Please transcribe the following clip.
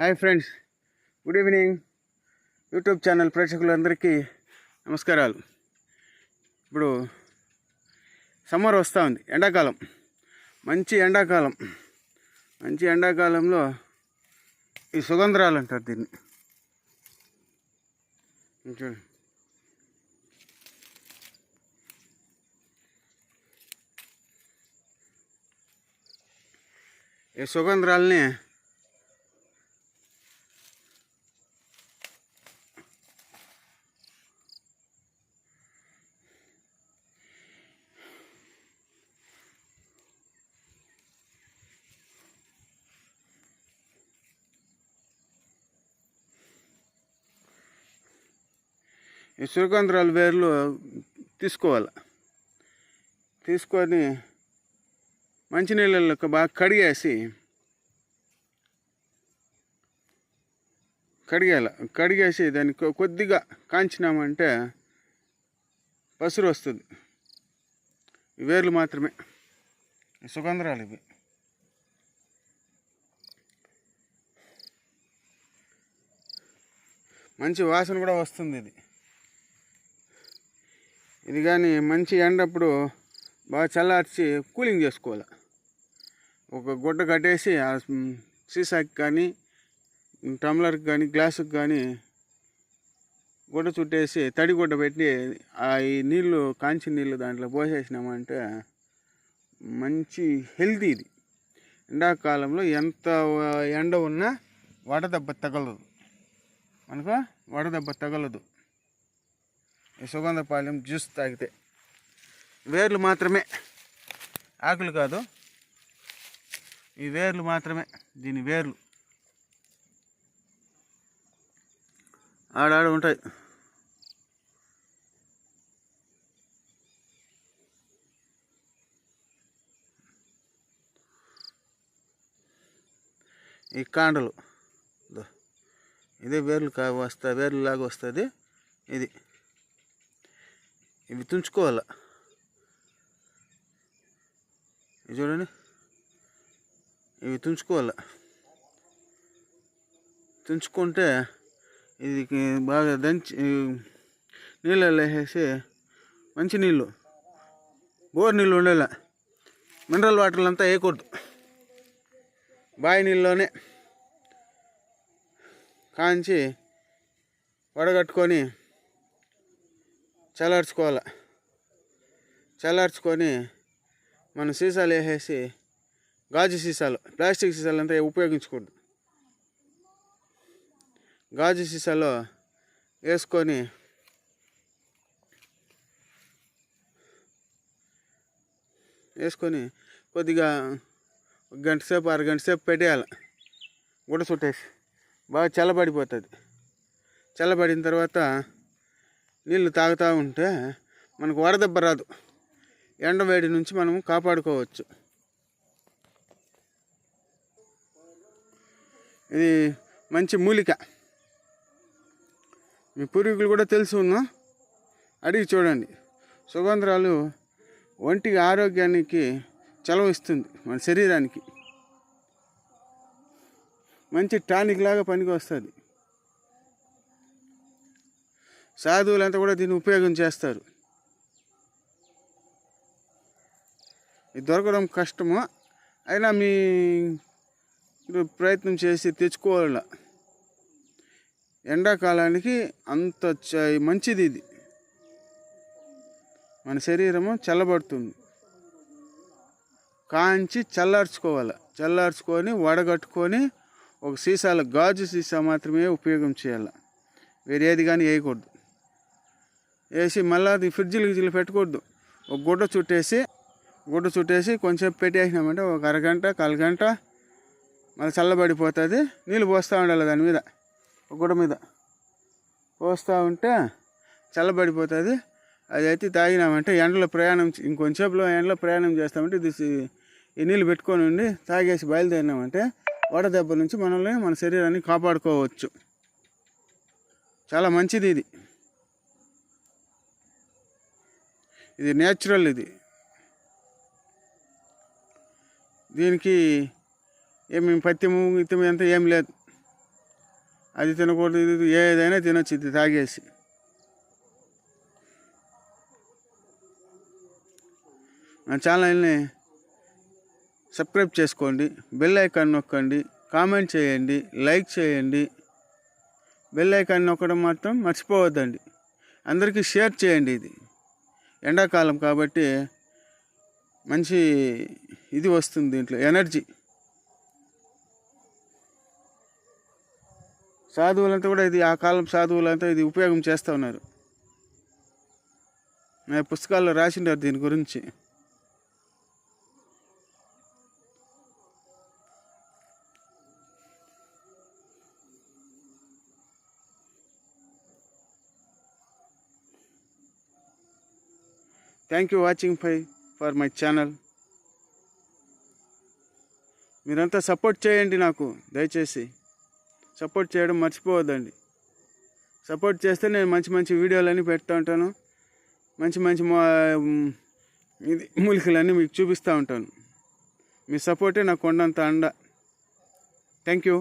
Hi friends good evening. YouTube channel ప్రేక్షకులందరికీ నమస్కారాలు. ఇప్పుడు సమ్మర్ వస్తూ ఉంది ఎండాకాలం. మంచి ఎండాకాలం. మంచి ఎండాకాలంలో ఈ సుగంధరాలు అంటారు దీన్ని. చూడండి ఈ సుగంధరాలని ఈ సుగంధరాల వేర్లు తీసుకోవాలి. తీసుకొని మంచినీళ్ళలో బాగా కడిగేసి కడిగేయాలి. కడిగేసి దాన్ని కొ- కొద్దిగా కాంచినామంటే పసురు వస్తుంది వేర్లు మాత్రమే. సుగంధరాలు ఇవి. మంచి వాసన కూడా వస్తుంది ఇది. ఇది కానీ మంచి ఎండప్పుడు బాగా చల్లార్చి కూలింగ్ చేసుకోవాలి. ఒక గుడ్డ కట్టేసి ఆ సీసాకి కానీ టమ్లర్కి కానీ గ్లాసుకి కానీ గుడ్డ చుట్టేసి తడి గుడ్డ పెట్టి ఆ ఈ నీళ్ళు కాంచి నీళ్ళు దాంట్లో పోసేసినామంటే మంచి హెల్తీ ఇది. ఎండాకాలంలో ఎంత ఎండ ఉన్నా వడదెబ్బ తగలదు. మనకు వడదెబ్బ తగలదు. ఈ సుగంధపాలెం జ్యూస్ తాగితే వేర్లు మాత్రమే ఆకులు కాదు ఈ వేర్లు మాత్రమే దీని వేర్లు. ఆడాడ ఉంటాయి. ఈ కాండలు ఇదే వేర్లు కా వస్తా వేర్లు లాగా వస్తుంది ఇది. ఇవి తుంచుకోవాలి? ఇది చూడండి. ఇవి తుంచుకోవాలి? తుంచుకుంటే ఇది బాగా దంచి నీళ్ళల్లో వేసేసి మంచి నీళ్ళు బోర్ నీళ్ళు ఉండేలా. మినరల్ వాటర్లు అంతా వేయకూడదు. బావి నీళ్ళలోనే కాంచి వడగట్టుకొని చల్లార్చుకోవాలి? చల్లార్చుకొని మనం సీసాలు వేసేసి గాజు సీసాలు ప్లాస్టిక్ సీసాలు అంతా ఉపయోగించకూడదు. గాజు సీసాలో వేసుకొని వేసుకొని కొద్దిగా ఒక గంట సేపు అరగంట సేపు పెట్టేయాలి. గుడ్డ చుట్టేసి. బాగా చల్లబడిపోతుంది. చల్లబడిన తర్వాత నీళ్ళు తాగుతూ ఉంటే మనకు వరదెబ్బ రాదు. ఎండ వేడి నుంచి మనం కాపాడుకోవచ్చు. ఇది మంచి మూలిక. మీ పూర్వీకులు కూడా తెలుసు ఉన్నా అడిగి చూడండి. సుగంధరాలు ఒంటికి ఆరోగ్యానికి చలవ ఇస్తుంది మన శరీరానికి. మంచి టానిక్ లాగా పనికి వస్తుంది సాధువులంతా కూడా దీన్ని ఉపయోగం చేస్తారు. ఇది దొరకడం కష్టము. అయినా మీ మీరు ప్రయత్నం చేసి తెచ్చుకోవాల ఎండాకాలానికి అంత చ- మంచిది ఇది. మన శరీరము చల్లబడుతుంది. కాంచి చల్లార్చుకోవాలి. చల్లార్చుకొని వడగట్టుకొని ఒక సీసాల గాజు సీసా మాత్రమే ఉపయోగం చేయాలి. వేరేది కానీ వేయకూడదు. వేసి మళ్ళీ అది ఫ్రిడ్జ్లు గిజ్జలు పెట్టకూడదు ఒక గుడ్డ చుట్టేసి గుడ్డ చుట్టేసి కొంచెం పెట్టేసినామంటే ఒక అరగంట కాలు గంట మళ్ళీ చల్లబడిపోతుంది. నీళ్ళు పోస్తూ ఉండాలి దాని మీద ఒక గుడ్డ మీద. పోస్తూ ఉంటే చల్లబడిపోతుంది. అది అయితే తాగినామంటే ఎండలో ప్రయాణం చే- ఇంకొంచెంసేపులో ఎండలో ప్రయాణం చేస్తామంటే ఇది ఈ నీళ్ళు పెట్టుకొని ఉండి తాగేసి బయలుదేరినామంటే వడదెబ్బ నుంచి మనల్ని మన శరీరాన్ని కాపాడుకోవచ్చు. చాలా మంచిది ఇది. ఇది నేచురల్ ఇది. దీనికి ఏమి పత్యము ఇత్తము ఎంత ఏం లేదు. అది తినకూడదు ఇది ఏదైనా తినొచ్చు ఇది తాగేసి. నా ఛానల్ని సబ్స్క్రైబ్ చేసుకోండి బెల్ ఐకాన్ నొక్కండి కామెంట్ చేయండి లైక్ చేయండి. బెల్ ఐకాన్ నొక్కడం మాత్రం మర్చిపోవద్దండి. అందరికీ షేర్ చేయండి ఇది. ఎండాకాలం కాబట్టి మంచి ఇది వస్తుంది దీంట్లో ఎనర్జీ. సాధువులంతా కూడా ఇది ఆ కాలం సాధువులంతా ఇది ఉపయోగం చేస్తూ ఉన్నారు. నా పుస్తకాల్లో రాసిండారు దీని గురించి. థ్యాంక్ యూ వాచింగ్ ఫై ఫర్ మై ఛానల్ మీరంతా సపోర్ట్ చేయండి నాకు దయచేసి. సపోర్ట్ చేయడం మర్చిపోవద్దండి. సపోర్ట్ చేస్తే నేను మంచి మంచి వీడియోలన్నీ పెడతా ఉంటాను. మంచి మంచి మా ఇది మూలికలన్నీ మీకు చూపిస్తూ ఉంటాను. మీ సపోర్టే నాకు కొండంత అండ. Thank you